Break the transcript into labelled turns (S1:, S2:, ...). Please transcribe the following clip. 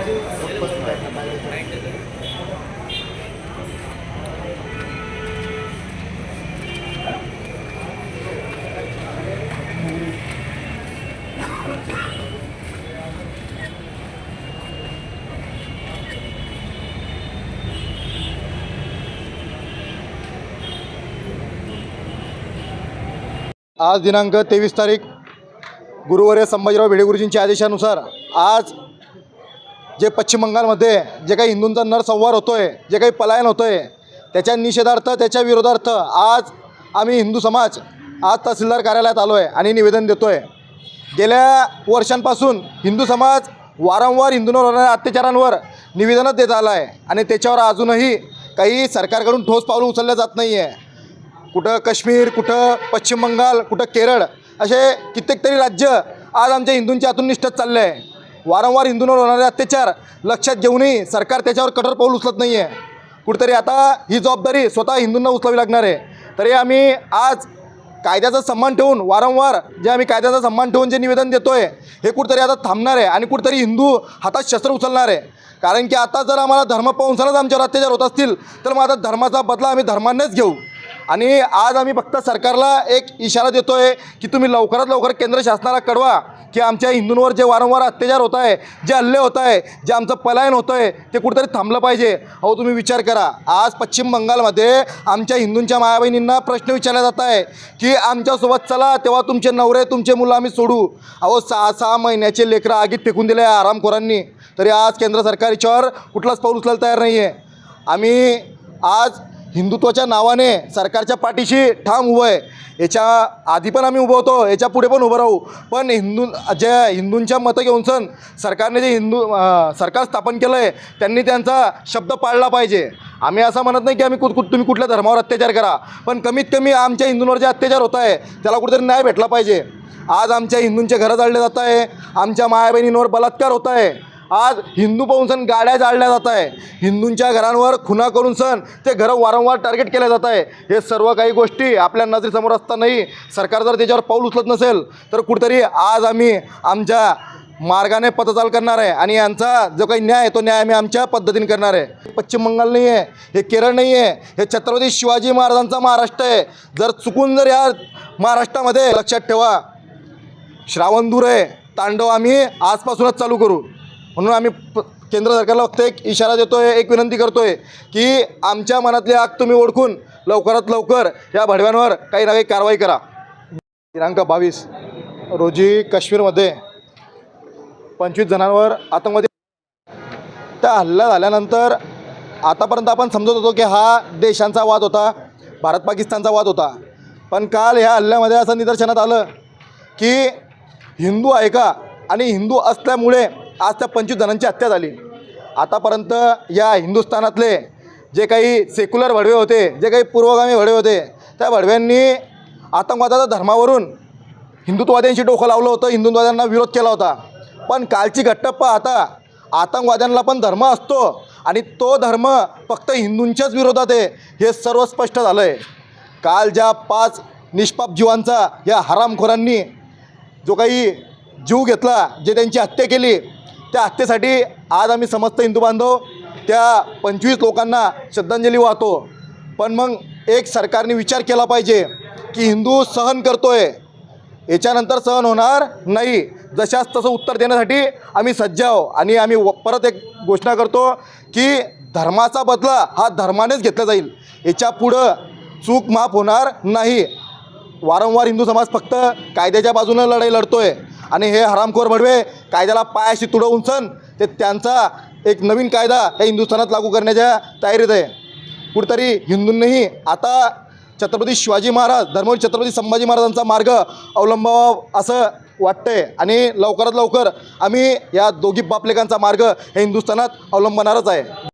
S1: आज दिनांक तेवीस तारीख गुरुवारी संभाजीराव भिडे गुरुजींच्या आदेशानुसार आज जे पश्चिम बंगालमध्ये जे काही हिंदूंचा नरसंहार होतो आहे जे काही पलायन होतं आहे त्याच्या निषेधार्थ त्याच्या विरोधार्थ आज आम्ही हिंदू समाज आज तहसीलदार कार्यालयात आलो आहे आणि निवेदन देतो आहे गेल्या वर्षांपासून हिंदू समाज वारंवार हिंदूंवर होणाऱ्या अत्याचारांवर निवेदनच देत आला आहे आणि त्याच्यावर अजूनही काही सरकारकडून ठोस पावलं उचललं जात नाही आहे कुठं काश्मीर कुठं पश्चिम बंगाल कुठं केरळ असे कित्येक तरी राज्य आज आमच्या हिंदूंच्या हातून निष्ठत चालले आहे वारंवार हिंदूंवर होणारे अत्याचार लक्षात घेऊनही सरकार त्याच्यावर कठोर पाऊल उचलत नाही आहे कुठेतरी आता ही जबाबदारी स्वतः हिंदूंना उचलावी लागणार आहे. तरी आम्ही आज कायद्याचा सन्मान ठेवून वारंवार जे आम्ही कायद्याचा सन्मान ठेवून जे निवेदन देतो आहे हे कुठेतरी आता थांबणार आहे आणि कुठेतरी हिंदू हातात शस्त्र उचलणार आहे. कारण की आता जर आम्हाला धर्म पाहूनच आमच्यावर अत्याचार होत असतील तर मग आता धर्माचा बदला आम्ही धर्मानेच घेऊ. आणि आज आम्ही फक्त सरकारला एक इशारा देतो आहे की तुम्ही लवकरात लवकर केंद्र शासनाला कळवा. की आमच्या हिंदूंवर जे वारंवार अत्याचार होत आहे जे हल्ले होत आहे जे आमचं पलायन होतं आहे ते कुठेतरी थांबलं पाहिजे. अहो तुम्ही विचार करा. आज पश्चिम बंगालमध्ये आमच्या हिंदूंच्या मायाबहिणींना प्रश्न विचारला जात आहे की आमच्यासोबत चला तेव्हा तुमचे नवरे तुमचे मुलं आम्ही सोडू. अहो सहा सहा महिन्याचे लेकरं आगीत फेकून दिले आहे आरामखोरांनी. तरी आज केंद्र सरकार याच्यावर कुठलाच पाऊल उचलायला तयार नाही आहे आम्ही आज हिंदुत्वाच्या नावाने सरकारच्या पाठीशी ठाम उभं आहे. याच्या आधी पण आम्ही उभं होतो याच्यापुढे पण उभं राहू. पण हिंदू जे हिंदूंच्या मतं घेऊन सण सरकारने जे हिंदू सरकार स्थापन केलं आहे त्यांनी त्यांचा शब्द पाळला पाहिजे. आम्ही असं म्हणत नाही की आम्ही कुठ कुठ तुम्ही कुठल्या धर्मावर अत्याचार करा. पण कमीत कमी आमच्या हिंदूंवर जे अत्याचार होत आहे त्याला कुठेतरी न्याय भेटला पाहिजे. आज आमच्या हिंदूंचे घरं जाळले जात आहे आमच्या मायाबहिणींवर बलात्कार होत आहे. आज हिंदू पाहून सण गाड्या जाळल्या जात आहे. हिंदूंच्या घरांवर खुना करून सण ते घरं वारंवार टार्गेट केल्या जात आहे. हे सर्व काही गोष्टी आपल्या नजरेसमोर असतानाही सरकार जर त्याच्यावर पाऊल उचलत नसेल तर कुठेतरी आज आम्ही आमच्या मार्गाने पथचाल करणार आहे आणि यांचा जो काही न्याय आहे तो न्याय आम्ही आमच्या पद्धतीने करणार आहे. पश्चिम बंगाल नाही आहे हे केरळ नाही आहे हे छत्रपती शिवाजी महाराजांचा महाराष्ट्र आहे. जर चुकून जर या महाराष्ट्रामध्ये लक्षात ठेवा श्रावणदूर आहे. तांडव आम्ही आजपासूनच चालू करू. म्हणून आम्ही प- केंद्र सरकारला फक्त एक इशारा देतो आहे एक विनंती करतो आहे की आमच्या मनातली आग तुम्ही ओळखून लवकरात लवकर या भडव्यांवर काही ना काही कारवाई करा. दिनांक बावीस रोजी काश्मीरमध्ये पंचवीस जणांवर आतंकवादी त्या हल्ला झाल्यानंतर आतापर्यंत आपण समजत होतो की हा देशांचा वाद होता भारत पाकिस्तानचा वाद होता. पण काल ह्या हल्ल्यामध्ये असं निदर्शनात आलं की हिंदू आहे का? आणि हिंदू असल्यामुळे आज त्या पंचवीस जणांची हत्या झाली. आतापर्यंत या हिंदुस्थानातले जे काही सेक्युलर भडवे होते जे काही पूर्वगामी भडवे होते त्या भडव्यांनी आतंकवादाच्या धर्मावरून हिंदुत्ववाद्यांशी डोकं लावलं होतं हिंदुत्ववाद्यांना विरोध केला होता. पण कालची घट्टप्पा आता आतंकवाद्यांना पण धर्म असतो आणि तो धर्म फक्त हिंदूंच्याच विरोधात आहे हे सर्व स्पष्ट झालं आहे काल ज्या पाच निष्पाप जीवांचा या हरामखोरांनी जो काही जीव घेतला जे त्यांची हत्या केली त्या हत्येसाठी आज आम्ही समस्त हिंदू बांधव त्या पंचवीस लोकांना श्रद्धांजली वाहतो. पण मग एक सरकारने विचार केला पाहिजे की हिंदू सहन करतोय. याच्यानंतर सहन होणार नाही. जशाच तसं उत्तर देण्यासाठी आम्ही सज्ज आहो आणि आम्ही व- परत एक घोषणा करतो की धर्माचा बदला हा धर्मानेच घेतला जाईल. याच्या पुढं चूक माफ होणार नाही. वारंवार हिंदू समाज फक्त कायद्याच्या बाजूनं लढाई लढतो आहे आणि हे हरामखोर भडवे कायद्याला पायाशी तुडवून उंचन ते त्यांचा एक नवीन कायदा या हिंदुस्थानात लागू करण्याच्या तयारीत आहे. कुठेतरी हिंदूंनीही आता छत्रपती शिवाजी महाराज धर्मवीर छत्रपती संभाजी महाराजांचा मार्ग अवलंबावा असं वाटतंय. आणि लवकरात लवकर आम्ही या दोघी बापलेकांचा मार्ग हे हिंदुस्थानात अवलंबणारच आहे.